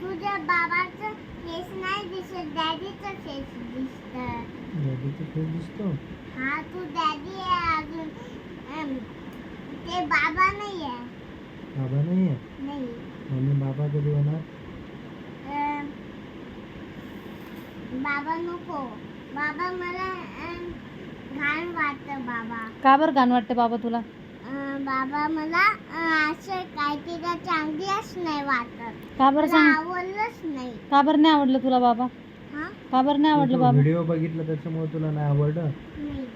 तुझ्या बाबाचं फेस नाही दिसत डॅडीचं फेस दिसत. डॅडीचा फेस दिसतो? हा तू डॅडी आहे अजून. अम, ते बाबा नाही आहे. बाबा नाही आहे? नाही. मम्मी बाबा कधी होणार? अम, बाबा नको. बाबा मला अम, घाण वाटतं बाबा. का बरं घाण वाटते बाबा तुला? बाबा मला असं काय तिला चांगलीच नाही वाटत. का बरं मला सांग? आवडलंच नाही. का बरं नाही आवडलं तुला बाबा? हा? का बरं नाही आवडलं बाबा? व्हिडिओ बघितला त्याच्यामुळे तुला नाही आवडलं? नाही.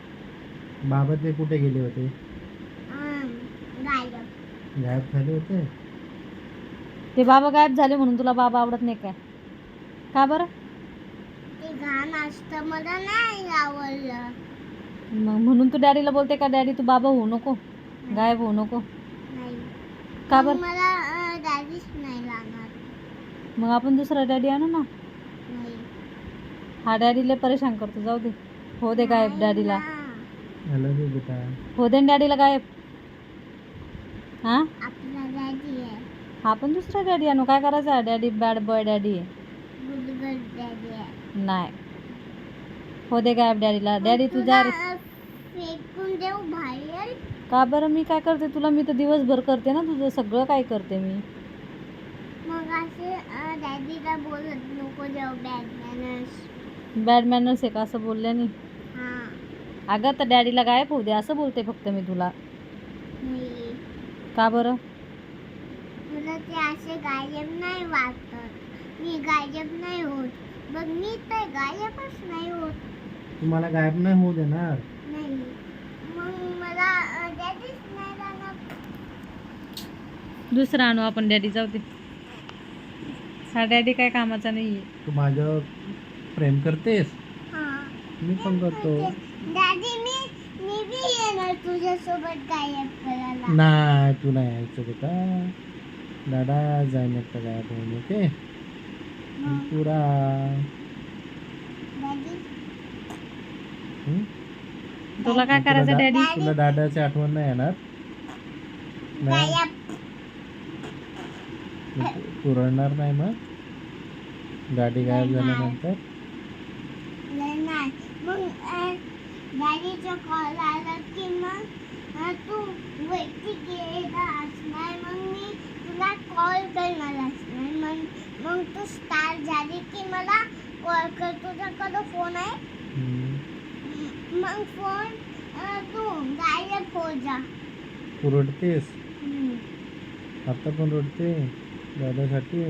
बाबा ते कुठे गेले होते? गायब. गायब झाले होते? ते बाबा गायब झाले म्हणून तुला बाबा आवडत नाही काय? का बरं? ते घाण असतं मला नाही आवडलं. मग म्हणून तू डॅडीला बोलते का डॅडी तू बाबा होऊ नको. गायब होऊ नको. नाही. का मग बरं? मला अं, डॅडीच नाही लागणार. मग आपण दुसरा डॅडी आणू ना? नाही. हा डॅडीला परेशान करतो जाऊ दे. हो दे गायब डॅडीला ते बेटा. हो दे डॅडीला गायब. हा? आपला डॅडी आहे. हा पण दुसरा डॅडी आणू. काय करायचं? डॅडी बॅड बॉय डॅडी आहे. गुडगड डॅडी आहे. नाही. हो दे गायब डॅडीला डॅडी तुझ्या तुला, अं, फेकून देऊ बाहेर. का बरं मी काय करते? तुला मी तर दिवसभर करते ना तुझं सगळं काय करते मी? मग असे बोलत नको देऊ बॅड मॅनर्स बॅड मॅनर्स आहे का असं बोलल्याने? हा. अगं तर डॅडीला गायब होऊ दे असं बोलते फक्त मी तुला. नाही का बरं? मला ते असे गायब नाही वाटत. मी गायब नाही होत. बघ मी तर गायबच नाही होत. तुम्हाला गायब नाही होऊ देणार. नाही. मग मला अं, डॅडीच नाही राहणार दुसरा आणू आपण डॅडी जाऊ दे. हा डॅडी काय कामाचा नाही तू माझ्यावर प्रेम करतेस? हा. मी पण करतो. डॅडी मी मी बी येणार तुझ्यासोबत गायब करायला. नाही तू नाही यायचं बेटा दादा जाईन एकटा गायब होऊन ओके? पुरा. डॅडी हं? तुला काय तुला करायचं दा- डॅडी तुला दादाची आठवण नाही येणार? नाही? गायब. रडणार नाही मग? गाडी गायब झाल्यानंतर? नाही मग अं, डॅडीचा कॉल आला की मग तू वैती गेला असणार. मग मी तुला कॉल करणार असणार. मग मग तू स्टार झाली की मला कॉल कर. तुझ्याकडं फोन आहे. मग फोन तू गायब हो जा. रडतेस? आता पण रडते? दादासाठी.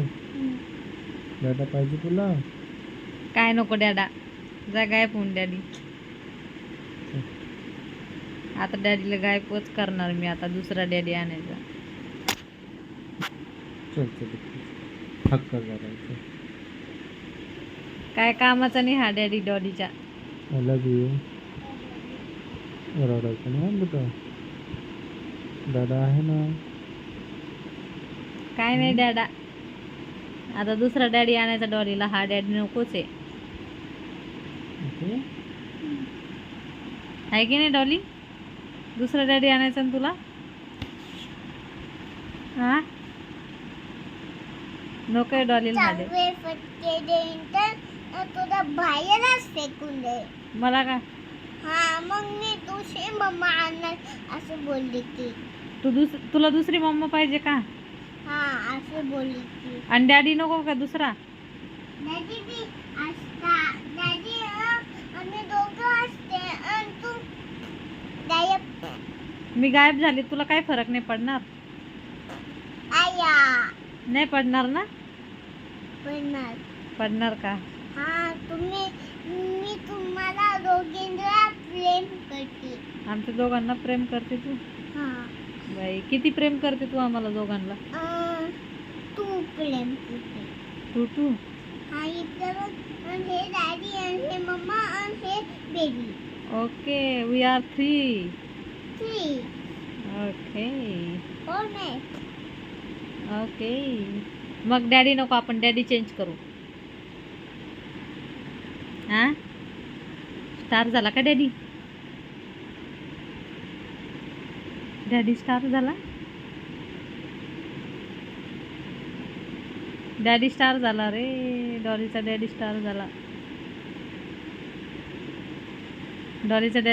दादा पाहिजे तुला? काय नको डॅडा जा होऊन डॅडी. आता डॅडीला गायबच करणार मी आता दुसरा डॅडी आणायचा. चल चल हक्क करायचं काय कामाचा नाही हा डॅडी डॉडीच्या आय लव्ह यू रडायचं ना बेटा दादा आहे ना? काय नाही डॅडा. आता दुसरा डॅडी आणायचा डॉलीला. हा डॅडी नकोच आहे. की नाही डॉली? दुसरा डॅडी आणायचा ना तुला? हा? नको आहे डॉलीला बाहेरच फेकून दे. मला का? हा मग मी तुझे मम्मा आणणार असं बोलली ती. तू दुस तुला दुसरी मम्मा पाहिजे का? हा असं बोलली ती. आणि डॅडी नको का दुसरा? डॅडी बी असता. डॅडी अं, आम्ही दोघं असते. आणि तू? गायब. मी गायब झाले तुला काय फरक नाही पडणार? आया. नाही पडणार ना? पडणार. पडणार का? हा तुम्ही मी तुम्हाला दोघींना प्रेम करते. आमच्या दोघांना प्रेम करते तू? हा. बाई किती प्रेम करते तू आम्हाला दोघांना? तू प्रेम करते तू तू हा इथं बघ, आणि हे डॅडी आणि हे मम्मा आणि हे baby okay we are three three okay कोण आहे ओके मग डॅडी नको आपण डॅडी चेंज करू हा स्टार झाला का डॅडी डॅडी स्टार झाला डॅडी स्टार झाला रे. डॉलीचा डॅडी स्टार झाला. डॉलीचा डॅडी